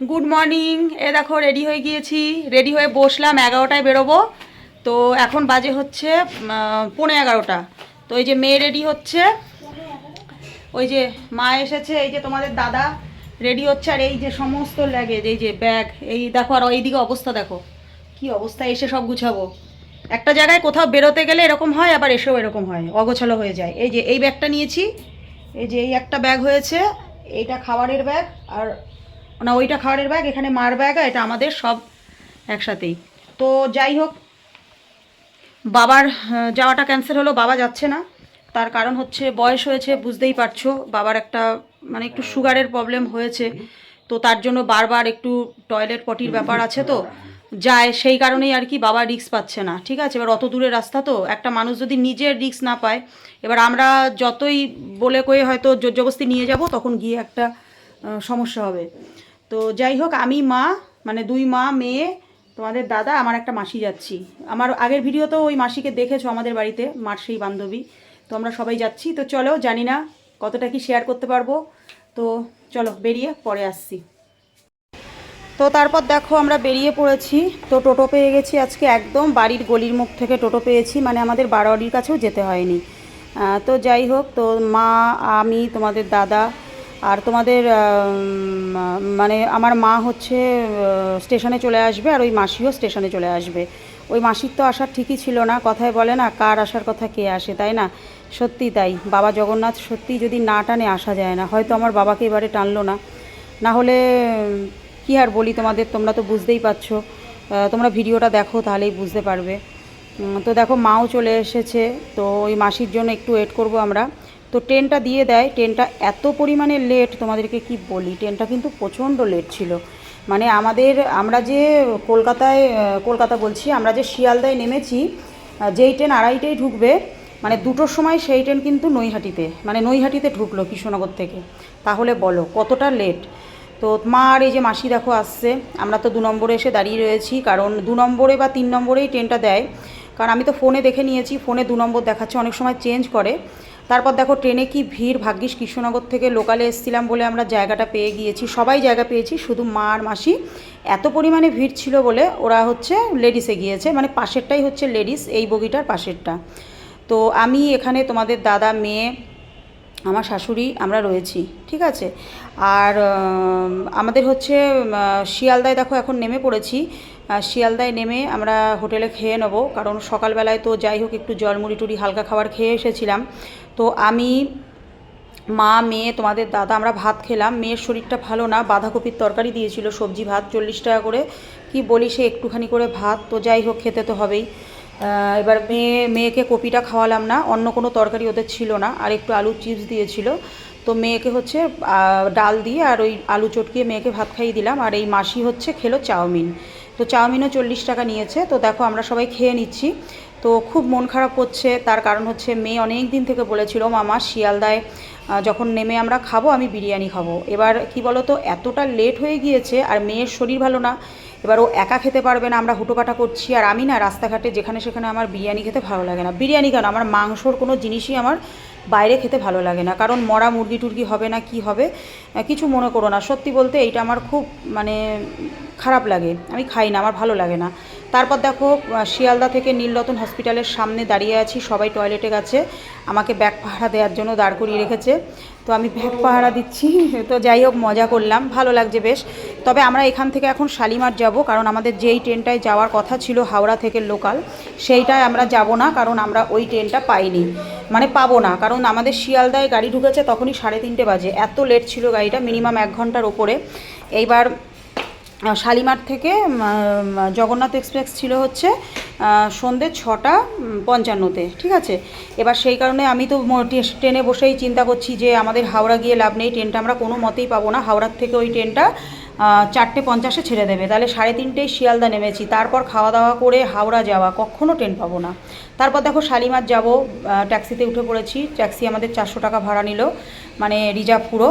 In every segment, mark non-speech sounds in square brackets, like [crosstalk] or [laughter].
Good morning এ দেখো ready হয়ে গিয়েছি। রেডি হয়ে বসলাম, এগারোটায় বেরোবো। তো এখন বাজে হচ্ছে পৌনে এগারোটা। তো এই যে মেয়ে রেডি হচ্ছে। ওই যে মা এসেছে, এই যে তোমাদের দাদা রেডি হচ্ছে, আর এই যে সমস্ত লাগেজ এই যে ব্যাগ এই দেখো, আর এইদিকে অবস্থা দেখো। কি অবস্থা, এসে সব গুছাবো। একটা জায়গায় কোথাও বেরোতে গেলে এরকম হয়, আবার এসেও এরকম হয়, অগোছালো হয়ে যায়। এই যে এই ব্যাগটা নিয়েছি। এই যে এই একটা ব্যাগ হয়েছে, এইটা খাবারের ব্যাগ আর না, ওইটা খাবারের ব্যাগ এখানে মার ব্যাগ এটা আমাদের সব একসাথেই। তো যাই হোক, বাবার যাওয়াটা ক্যান্সেল হলো, বাবা যাচ্ছে না। তার কারণ হচ্ছে বয়স হয়েছে, বুঝতেই পারছ, বাবার একটা মানে একটু সুগারের প্রবলেম হয়েছে। তো তার জন্য বারবার একটু টয়লেট পটির ব্যাপার আছে তো। যায়, সেই কারণেই আর কি বাবা রিস্ক পাচ্ছে না, ঠিক আছে? এবার অত দূরের রাস্তা তো, একটা মানুষ যদি নিজের রিক্স না পায়, এবার আমরা যতই বলে কয়ে হয়তো জোর জবস্তি নিয়ে যাব, তখন গিয়ে একটা সমস্যা হবে। তো যাই হোক আমি মা মানে দুই মা, মেয়ে, তোমাদের দাদা, আমার একটা মাসি যাচ্ছি। আমার আগের ভিডিওতেও ওই মাসিকে দেখেছ আমাদের বাড়িতে, মার সেই বান্ধবী। তো আমরা সবাই যাচ্ছি। তো চলো, জানি না কতটা কি শেয়ার করতে পারব। তো চলো, বেরিয়ে পরে আসছি। তো তারপর দেখো, আমরা বেরিয়ে পড়েছি। তো টোটো পেয়ে গেছি আজকে একদম বাড়ির গলির মুখ থেকে টোটো পেয়েছি। মানে আমাদের বারোয়ারির কাছেও যেতে হয়নি। তো যাই হোক, তো মা, আমি, তোমাদের দাদা আর তোমাদের মানে আমার মা হচ্ছে স্টেশনে চলে আসবে আর ওই মাসিও স্টেশনে চলে আসবে। ওই মাসির তো আসার ঠিকই ছিল না, কথায় বলে না কার আসার কথা কে আসে, তাই না? সত্যি তাই, বাবা জগন্নাথ সত্যি যদি না টানে আসা যায় না, হয়তো আমার বাবাকে এবারে টানলো না। না হলে কি আর বলি তোমাদের, তোমরা তো বুঝতেই পারছ। তোমরা ভিডিওটা দেখো, তাহলেই বুঝতে পারবে। তো দেখো, মাও চলে এসেছে, তো ওই মাসির জন্য একটু ওয়েট করব আমরা। তো ট্রেনটা দিয়ে দেয়। ট্রেনটা এত পরিমাণে লেট তোমাদেরকে কি বলি? ট্রেনটা কিন্তু প্রচণ্ড লেট ছিল। মানে আমাদের, আমরা যে কলকাতায় কলকাতা বলছি, আমরা যে শিয়ালদায় নেমেছি যেই ট্রেন আড়াইটায় ঢুকবে মানে দুটোর সময় সেই ট্রেন কিন্তু নৈহাটিতে মানে নৈহাটিতে ঢুকলো কৃষ্ণনগর থেকে। তাহলে বলো, কতটা লেট তো মা আর এই যে মাসি দেখো আসছে, আমরা তো দু নম্বরে এসে দাঁড়িয়ে রয়েছি, কারণ দু নম্বরে বা তিন নম্বরেই ট্রেনটা দেয়। কারণ আমি তো ফোনে দেখে নিয়েছি ফোনে দু নম্বর দেখাচ্ছে, অনেক সময় চেঞ্জ করে। তারপর দেখো ট্রেনে কি ভিড়? ভাগ্যিস কৃষ্ণনগর থেকে লোকালে এসেছিলাম বলে আমরা জায়গাটা পেয়ে গিয়েছি। সবাই জায়গা পেয়েছি, শুধু মা আর মাসি। এত পরিমাণে ভিড় ছিল বলে ওরা হচ্ছে লেডিসে গিয়েছে। মানে পাশেরটাই হচ্ছে লেডিস, এই বগিটার পাশেরটা। তো আমি এখানে তোমাদের দাদা, মেয়ে, আমার শাশুড়ি আমরা রয়েছি, ঠিক আছে? আর আমাদের হচ্ছে শিয়ালদায় দেখো এখন নেমে পড়েছি। শিয়ালদায় নেমে আমরা হোটেলে খেয়ে নেব। কারণ সকালবেলায় তো যাই হোক, একটু জল মুড়ি টুড়ি হালকা খাবার খেয়ে এসেছিলাম। তো আমি, মা, মেয়ে, তোমাদের দাদা, আমরা ভাত খেলাম। মেয়ের শরীরটা ভালো না, বাঁধাকপির তরকারি দিয়েছিল, সবজি, ভাত, চল্লিশ টাকা করে। কি বলি, সে একটুখানি করে ভাত, তো যাই হোক, খেতে তো হবেই। এবার মেয়ে, মেয়েকে কপিটা খাওয়ালাম না, অন্য কোনো তরকারি ওদের ছিল না, আর একটু আলু চিপস দিয়েছিল। তো মেয়েকে হচ্ছে ডাল দিয়ে আর ওই আলু চটকিয়ে মেয়েকে ভাত খাইয়ে দিলাম, আর এই মাসি হচ্ছে খেলো চাউমিন। তো চাউমিনও চল্লিশ টাকা নিয়েছে, তো দেখো আমরা সবাই খেয়ে নিচ্ছি। তো খুব মন খারাপ হচ্ছে। তার কারণ হচ্ছে মেয়ে অনেক দিন থেকে বলেছিল, মামা, শিয়ালদায় যখন নেমে আমরা খাব, আমি বিরিয়ানি খাব। এবার কি বলো তো এতটা লেট হয়ে গিয়েছে আর মেয়ের শরীর ভালো না। এবার ও একা খেতে পারবে না, আমরা হুটোপাটা করছি। আর আমি না রাস্তাঘাটে যেখানে সেখানে আমার বিরিয়ানি খেতে ভালো লাগে না। বিরিয়ানি কেন? আমার মাংসর কোনো জিনিসই আমার বাইরে খেতে ভালো লাগে না। কারণ মরা মুরগি টুরগি হবে না, কি হবে? কিছু মনে করো না। সত্যি বলতে এইটা আমার খুব মানে খারাপ লাগে। আমি খাই না, আমার ভালো লাগে না। তারপর দেখো শিয়ালদা থেকে নীলরতন হসপিটালের সামনে দাঁড়িয়ে আছি। সবাই টয়লেটে গেছে। আমাকে ব্যাগ পাহারা দেওয়ার জন্য দাঁড় করিয়ে রেখেছে। তো আমি ব্যাগ পাহারা দিচ্ছি। [laughs] তো যাই হোক, মজা করলাম। ভালো লাগছে বেশ। তবে আমরা এখান থেকে এখন শালিমার যাব, কারণ আমাদের যেই ট্রেনটায় যাওয়ার কথা ছিল হাওড়া থেকে লোকাল, সেইটায় আমরা যাব না, কারণ আমরা ওই ট্রেনটা পাইনি। মানে পাবো না, কারণ আমাদের শিয়ালদায় গাড়ি ঢুকেছে তখনই সাড়ে তিনটে বাজে। এত লেট ছিল গাড়িটা, মিনিমাম এক ঘণ্টার ওপরে। এইবার শালিমার থেকে জগন্নাথ এক্সপ্রেস ছিল হচ্ছে সন্ধ্যে ছটা পঞ্চান্নতে, ঠিক আছে? এবার সেই কারণে আমি তো ট্রেনে বসেই চিন্তা করছি যে আমাদের হাওড়া গিয়ে লাভ নেই, ট্রেনটা আমরা কোনো মতেই পাবো না। হাওড়ার থেকে ওই ট্রেনটা চারটে পঞ্চাশে ছেড়ে দেবে। তাহলে সাড়ে তিনটেই শিয়ালদা নেমেছি। তারপর খাওয়া দাওয়া করে হাওড়া যাওয়া কখনও ট্রেন পাবো না। তারপর দেখো শালিমার যাব ট্যাক্সিতে উঠে পড়েছি। ট্যাক্সি আমাদের চারশো টাকা ভাড়া নিল মানে রিজার্ভ পুরো।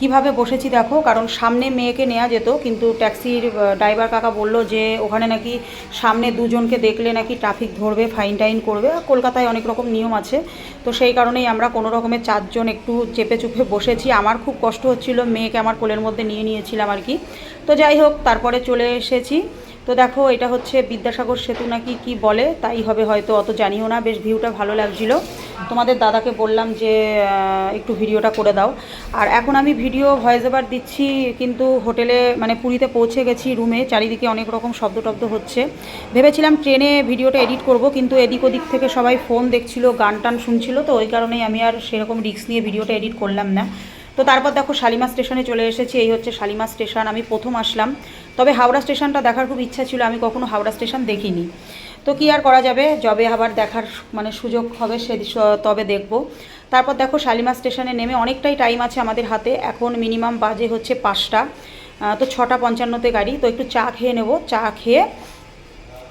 কীভাবে বসেছি দেখো, কারণ সামনে মেয়েকে নেওয়া যেত, কিন্তু ট্যাক্সির ড্রাইভার কাকা বলল যে ওখানে নাকি সামনে দুজনকে দেখলে নাকি ট্রাফিক ধরবে ফাইন টাইন করবে কলকাতায় অনেক রকম নিয়ম আছে। তো সেই কারণেই আমরা কোনো রকমের চারজন একটু চেপে চুপে বসেছি। আমার খুব কষ্ট হচ্ছিল, মেয়েকে আমার কোলের মধ্যে নিয়ে নিয়েছিলাম আর কি। তো যাই হোক, তারপরে চলে এসেছি। তো দেখো, এটা হচ্ছে বিদ্যাসাগর সেতু নাকি কি বলে, তাই হবে হয়তো, অত জানিও না, বেশ ভিউটা ভালো লাগছিল। তোমাদের দাদাকে বললাম যে একটু ভিডিওটা করে দাও। আর এখন আমি ভিডিও ভয়েস ওভার দিচ্ছি, কিন্তু হোটেলে মানে পুরীতে পৌঁছে গেছি রুমে, চারিদিকে অনেক রকম শব্দ টব্দ হচ্ছে। ভেবেছিলাম ট্রেনে ভিডিওটা এডিট করব, কিন্তু এদিক ওদিক থেকে সবাই ফোন দেখছিল, গান টান শুনছিল, তো ওই কারণেই আমি আর সেরকম রিস্ক নিয়ে ভিডিওটা এডিট করলাম না। তো তারপর দেখো শালিমা স্টেশনে চলে এসেছি, এই হচ্ছে শালিমা স্টেশন, আমি প্রথম আসলাম। তবে হাওড়া স্টেশনটা দেখার খুব ইচ্ছা ছিল, আমি কখনো হাওড়া স্টেশন দেখিনি। তো কি আর করা যাবে, যবে আবার দেখার মানে সুযোগ হবে সে তবে দেখব। তারপর দেখো শালিমা স্টেশনে নেমে অনেকটাই টাইম আছে আমাদের হাতে, এখন মিনিমাম বাজে হচ্ছে পাঁচটা। তো ছটা পঞ্চান্নতে গাড়ি, তো একটু চা খেয়ে নেব, চা খেয়ে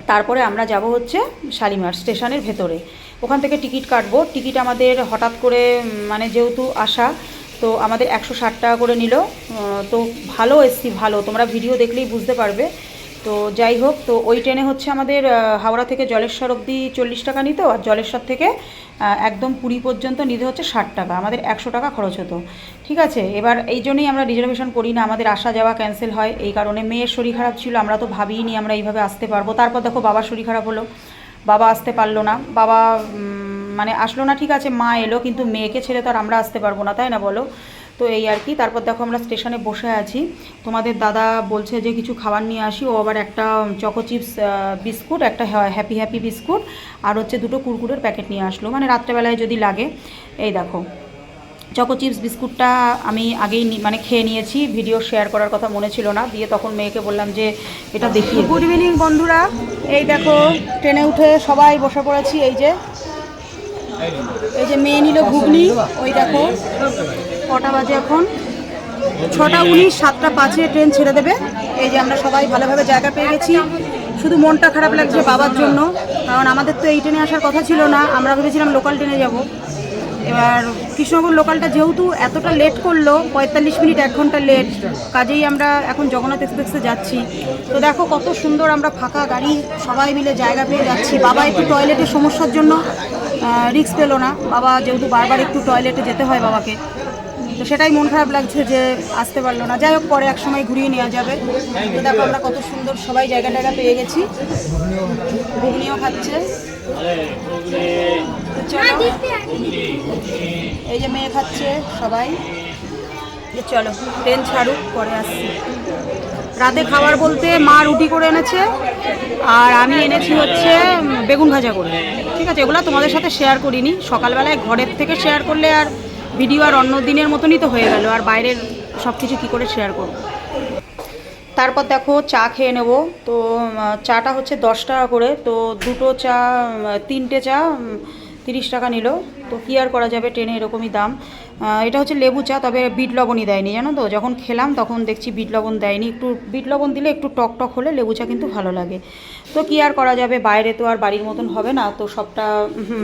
তারপরে আমরা যাব হচ্ছে শালিমার স্টেশনের ভেতরে। ওখান থেকে টিকিট কাটবো, টিকিট আমাদের হঠাৎ করে মানে যেহেতু আসা তো আমাদের একশো ষাট টাকা করে নিল। তো ভালো এসছি ভালো। তোমরা ভিডিও দেখলেই বুঝতে পারবে। তো যাই হোক, তো ওই ট্রেনে হচ্ছে আমাদের হাওড়া থেকে জলেশ্বর অবধি চল্লিশ টাকা নিত আর জলেশ্বর থেকে একদম পুরী পর্যন্ত নিতে হচ্ছে ষাট টাকা। আমাদের একশো টাকা খরচ হতো। ঠিক আছে? এবার এই জন্যই আমরা রিজার্ভেশন করি না। আমাদের আসা যাওয়া ক্যান্সেল হয়। এই কারণে মেয়ের শরীর খারাপ ছিল। আমরা তো ভাবিই নি আমরা এইভাবে আসতে পারব। তারপর দেখো বাবার শরীর খারাপ হলো। বাবা আসতে পারল না। বাবা মানে আসলো না ঠিক আছে মা এলো কিন্তু মেয়েকে ছেড়ে তো আর আমরা আসতে পারব না তাই না বলো? তো এই আর কি তারপর দেখো আমরা স্টেশনে বসে আছি। তোমাদের দাদা বলছে যে কিছু খাবার নিয়ে আসি ও আবার একটা চকো চিপস বিস্কুট একটা হ্যাপি হ্যাপি বিস্কুট আর হচ্ছে দুটো কুরকুরের প্যাকেট নিয়ে আসলো। মানে রাত্রেবেলায় যদি লাগে এই দেখো। চকো চিপস বিস্কুটটা আমি আগেই মানে খেয়ে নিয়েছি ভিডিও শেয়ার করার কথা মনে ছিল না দিয়ে তখন মেয়েকে বললাম যে এটা দেখি গুড ইভিনিং বন্ধুরা এই দেখো ট্রেনে উঠে সবাই বসে পড়েছি এই যে এই যে মেয়ে নিল ঘুগনি, ওই দেখো। কটা বাজে এখন? ছটা উনিশ, সাতটা পাঁচে ট্রেন ছেড়ে দেবে। এই যে আমরা সবাই ভালোভাবে জায়গা পেয়ে গেছি। শুধু মনটা খারাপ লাগছে বাবার জন্য, কারণ আমাদের তো এই ট্রেনে আসার কথা ছিল না। আমরা ভেবেছিলাম লোকাল ট্রেনে যাব। এবার কৃষ্ণনগর লোকালটা যেহেতু এতটা লেট করল, পঁয়তাল্লিশ মিনিট, এক ঘণ্টা লেট কাজেই আমরা এখন জগন্নাথ এক্সপ্রেসে যাচ্ছি। তো দেখো কত সুন্দর আমরা ফাঁকা গাড়ি, সবাই মিলে জায়গা পেয়ে যাচ্ছি। বাবা একটু টয়লেটের সমস্যার জন্য। রিস্ক পেল না। বাবা যেহেতু বারবার একটু টয়লেটে যেতে হয় বাবাকে, তো সেটাই মন খারাপ লাগছে যে আসতে পারল না। যাই হোক, পরে এক সময় ঘুরিয়ে নেওয়া যাবে। তো দেখো আমরা কত সুন্দর সবাই জায়গা টায়গা পেয়ে গেছি। ঘুগনিও খাচ্ছে। চলো, এই যে মেয়ে খাচ্ছে সবাই। চলো, ট্রেন ছাড়ুক, পরে আসছি। রাতে খাবার বলতে মা রুটি করে এনেছে, আর আমি এনেছি হচ্ছে বেগুন ভাজা করে। ঠিক আছে, এগুলো তোমাদের সাথে শেয়ার করিনি। সকালবেলায় ঘরের থেকে শেয়ার করলে আর ভিডিও আর অন্য দিনের মতনই তো হয়ে গেল, আর বাইরের সব কিছু কী করে শেয়ার করব? তারপর দেখো, চা খেয়ে নেব। তো চাটা হচ্ছে দশ টাকা করে। তো, দুটো চা, তিনটে চা তিরিশ টাকা নিল। তো কী আর করা যাবে? ট্রেনে এরকমই দাম। এটা হচ্ছে লেবু চা, তবে বিট লবণই দেয়নি, জানো তো? যখন খেলাম তখন দেখছি বিট লবণ দেয়নি। একটু বিট লবণ দিলে একটু টক টক হলে লেবু চা কিন্তু ভালো লাগে। তো কী আর করা যাবে? বাইরে তো আর বাড়ির মতন হবে না, তো সবটা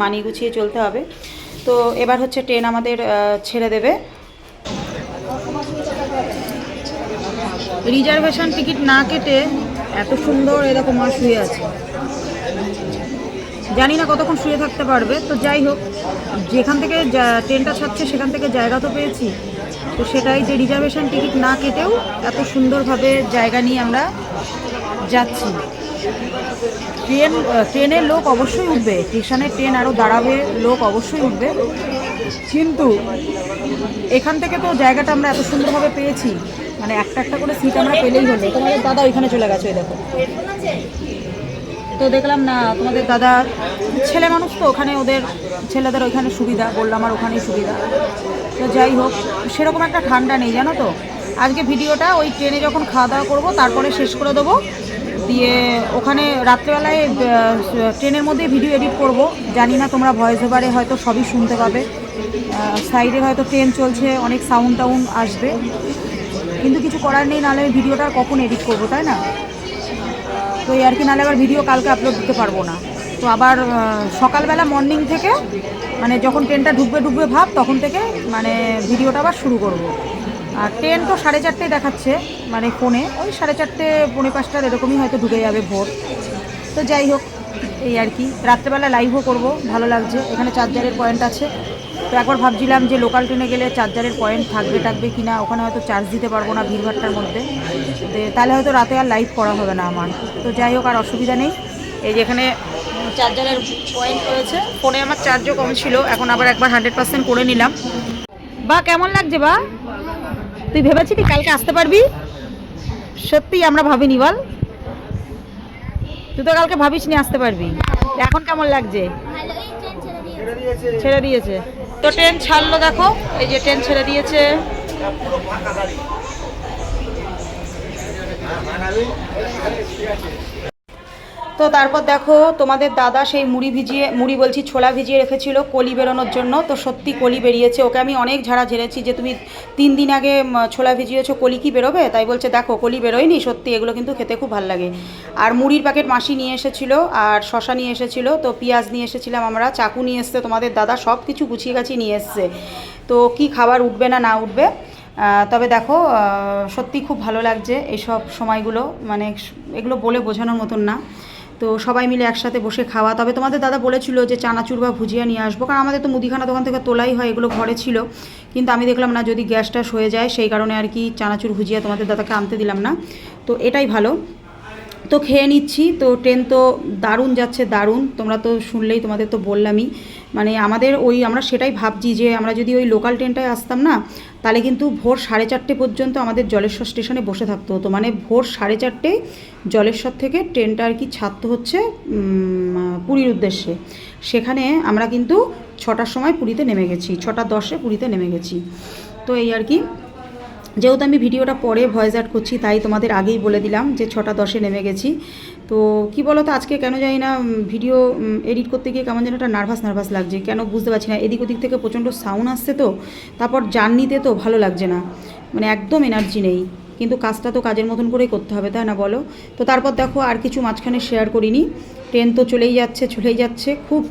মানিয়ে গুছিয়ে চলতে হবে। তো এবার হচ্ছে ট্রেন আমাদের ছেড়ে দেবে। রিজার্ভেশন টিকিট না কেটে এত সুন্দর এরকম মা শুয়ে আছে। জানি না কতক্ষণ শুয়ে থাকতে পারবে। তো যাই হোক যেখান থেকে ট্রেনটা ছাড়ছে সেখান থেকে জায়গা তো পেয়েছি। তো সেটাই যে রিজার্ভেশন টিকিট না কেটেও এত সুন্দরভাবে জায়গা নিয়ে আমরা যাচ্ছি। ট্রেন আহ, ট্রেনের লোক অবশ্যই উঠবে। স্টেশনে ট্রেন আরও দাঁড়াবে লোক অবশ্যই উঠবে। কিন্তু এখান থেকে তো জায়গাটা আমরা এত সুন্দরভাবে পেয়েছি। মানে একটা একটা করে সিট আমরা পেলেই হলো। তোমাদের দাদা ওইখানে চলে গেছে ওই দেখো। তো দেখলাম না, তোমাদের দাদা ছেলে মানুষ তো, ওখানে ওদের ছেলেদের ওইখানে সুবিধা, বললাম আমার ওখানেই সুবিধা। তো যাই হোক, সেরকম একটা ঠান্ডা নেই, জানো তো? আজকে ভিডিওটা ওই ট্রেনে যখন খাওয়া দাওয়া করব, তারপরে শেষ করে দেবো। দিয়ে ওখানে রাত্রেবেলায় ট্রেনের মধ্যে ভিডিও এডিট করব। জানি না তোমরা ভয়েস ওভারে হয়তো সবই শুনতে পাবে। সাইডে হয়তো ট্রেন চলছে, অনেক সাউন্ড টাউন্ড আসবে। কিন্তু কিছু করার নেই, নাহলে ভিডিওটা কখন এডিট করব, তাই না? তো এই আর কি, নাহলে আবার ভিডিও কালকে আপলোড দিতে পারব না। তো আবার সকালবেলা মর্নিং থেকে মানে যখন ট্রেনটা ঢুকবে ঢুকবে ভাব, তখন থেকে মানে ভিডিওটা আবার শুরু করব। আর ট্রেন তো সাড়ে চারটে দেখাচ্ছে মানে ফোনে ওই সাড়ে চারটে, পৌনে পাঁচটার এরকমই হয়তো ঢুকে যাবে ভোর। তো যাই হোক, এই আর কি, রাত্রেবেলা লাইভও করব, ভালো লাগছে। এখানে চার্জারের পয়েন্ট আছে। তো একবার ভাবছিলাম যে লোকাল ট্রেনে গেলে চার্জারের পয়েন্ট থাকবে থাকবে কি না ওখানে হয়তো চার্জ দিতে পারব না ভিড়ভাট্টার মধ্যে। তাহলে হয়তো রাতে আর লাইভ করা হবে না আমার। তো যাই হোক আর অসুবিধা নেই। এই যেখানে চার্জারের পয়েন্ট রয়েছে ফোনে আমার চার্জও কম ছিল এখন আবার একবার হান্ড্রেড পার্সেন্ট করে নিলাম। বা কেমন লাগছে বা? তুই ভেবেছিলি কালকে আসতে পারবি? সত্যি আমরা ভাবিনি বল। তুই তো কালকে ভাবিস নি আসতে পারবি। এখন কেমন লাগছে? ছেড়ে দিয়েছে। তো ট্রেন ছাড়লো দেখো এই যে ট্রেন ছেড়ে দিয়েছে। তো তারপর দেখো, তোমাদের দাদা সেই মুড়ি ভিজিয়ে, মুড়ি বলছি ছোলা ভিজিয়ে রেখেছিল কলি বেরোনোর জন্য। তো সত্যি কলি বেরিয়েছে। ওকে আমি অনেক ঝাড়া ঝেড়েছি যে তুমি তিন দিন আগে ছোলা ভিজিয়েছো, কলি কি বেরোবে? তাই বলছে, দেখো, কলি বেরোয়নি, সত্যি এগুলো কিন্তু খেতে খুব ভালো লাগে। আর মুড়ির প্যাকেট মাসি নিয়ে এসেছিল, আর শশা নিয়ে এসেছিল, তো পেঁয়াজ নিয়ে এসেছিলাম আমরা, চাকু নিয়ে এসছে, তোমাদের দাদা সব কিছু গুছিয়ে গাছিয়ে নিয়ে এসছে। তো কি খাবার উঠবে না না উঠবে? তবে দেখো সত্যি খুব ভালো লাগছে এইসব সময়গুলো মানে এগুলো বলে বোঝানোর মতন না। তো সবাই মিলে একসাথে বসে খাওয়া। তবে তোমাদের দাদা বলেছিল যে চানাচুর বা ভুজিয়া নিয়ে আসব, কারণ আমাদের তো মুদিখানা দোকান থেকে তোলাই হয়, এগুলো ঘরে ছিল। কিন্তু আমি দেখলাম না, যদি গ্যাস ট্যাস হয়ে যায়, সেই কারণে আর কি চানাচুর, ভুজিয়া তোমাদের দাদাকে আনতে দিলাম না। তো এটাই ভালো। তো খেয়ে নিচ্ছি, তো ট্রেন তো দারুণ যাচ্ছে, দারুণ। তোমরা তো শুনলেই, তোমাদের তো বললামই। মানে আমাদের ওই, আমরা সেটাই ভাবছি যে, আমরা যদি ওই লোকাল ট্রেনটায় আসতাম না, তাহলে কিন্তু ভোর সাড়ে চারটে পর্যন্ত আমাদের জলেশ্বর স্টেশনে বসে থাকতে হতো। মানে ভোর সাড়ে চারটে জলেশ্বর থেকে ট্রেনটা আর কি ছাড়তে হচ্ছে পুরীর উদ্দেশ্যে। সেখানে আমরা কিন্তু ছটার সময় পুরীতে নেমে গেছি, ছটা দশে পুরীতে নেমে গেছি। তো এই আর কি। যেহেতু আমি ভিডিওটা পরে ভয়েস অ্যাড করছি, তাই তোমাদের আগেই বলে দিলাম যে ছটা দশে নেমে গেছি। তো কি বলো তো আজকে কেন জানি না ভিডিও এডিট করতে গিয়ে কেমন যেন একটা নার্ভাস নার্ভাস লাগছে। কেন বুঝতে পারছি না, এদিক ওদিক থেকে প্রচণ্ড সাউন্ড আসছে তো, তারপর জার্নিতে তো ভালো লাগছে না। মানে একদম এনার্জি নেই। কিন্তু কাজটা তো কাজের মতন করেই করতে হবে, তাই না বলো? তো তারপর দেখো আর কিছু মাঝখানে শেয়ার করিনি। ট্রেন তো চলেই যাচ্ছে চলেই যাচ্ছে। খুব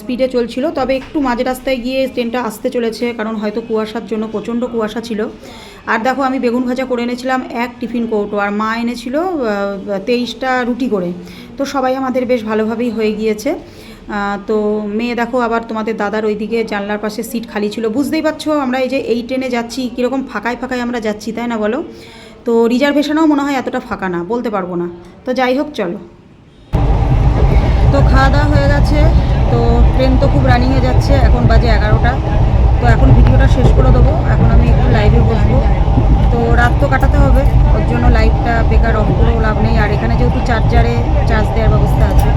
স্পিডে চলছিল, তবে একটু মাঝ রাস্তায় গিয়ে ট্রেনটা আসতে চলেছে, কারণ হয়তো কুয়াশার জন্য প্রচণ্ড কুয়াশা ছিল। আর দেখো আমি বেগুন ভাজা করে এনেছিলাম এক টিফিন কৌটো, আর মা এনেছিল তেইশটা রুটি করে। তো সবাই আমাদের বেশ ভালোভাবেই হয়ে গিয়েছে। তো মেয়ে দেখো আবার তোমাদের দাদার ওইদিকে জানলার পাশে সিট খালি ছিল। বুঝতেই পারছ আমরা এই যে এই ট্রেনে যাচ্ছি, কীরকম ফাঁকায় ফাঁকায় আমরা যাচ্ছি, তাই না বলো? তো রিজার্ভেশনও মনে হয় এতটা ফাঁকা না, বলতে পারব না। তো যাই হোক, চলো। তো খাওয়া দাওয়া হয়ে গেছে, তো ট্রেন তো খুব রানিংয়ে যাচ্ছে, এখন বাজে এগারোটা। তো এখন ভিডিওটা শেষ করে দেবো, এখন আমি একটু লাইভে বসবো। তো রাত তো কাটাতে হবে, ওর জন্য লাইভটা বেকার অফ করেও লাভ নেই। আর এখানে যেহেতু চার্জারে চার্জ দেওয়ার ব্যবস্থা আছে,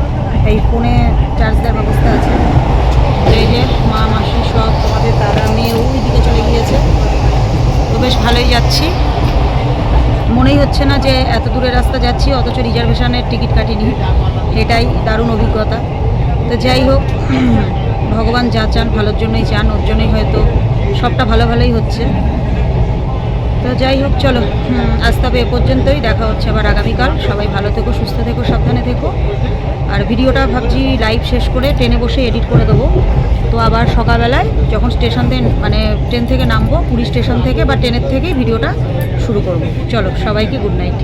এই ফোনে চার্জ দেওয়ার ব্যবস্থা আছে। এই যে মা, মাসি সব, তোমাদের দাদা, মেয়ে ওই দিকে চলে গিয়েছে। তো বেশ ভালোই যাচ্ছি। মনেই হচ্ছে না যে এত দূরের রাস্তা যাচ্ছি, অথচ রিজার্ভেশনের টিকিট কাটিনি। এটাই দারুণ অভিজ্ঞতা। তো যাই হোক, ভগবান যা চান ভালোর জন্যই চান, ওর জন্যই হয়তো সবটা ভালো ভালোই হচ্ছে। তো যাই হোক, চলো। আজ তবে এ পর্যন্তই। দেখা হচ্ছে আবার আগামীকাল। সবাই ভালো থেকো, সুস্থ থেকো, সাবধানে থেকো। আর ভিডিওটা ভাবছি লাইভ শেষ করে ট্রেনে বসে এডিট করে দেবো। তো আবার সকালবেলায় যখন স্টেশন থেকে মানে ট্রেন থেকে নামবো পুরী স্টেশন থেকে বা ট্রেনের থেকেই ভিডিওটা শুরু করব। চলো, সবাইকে গুড নাইট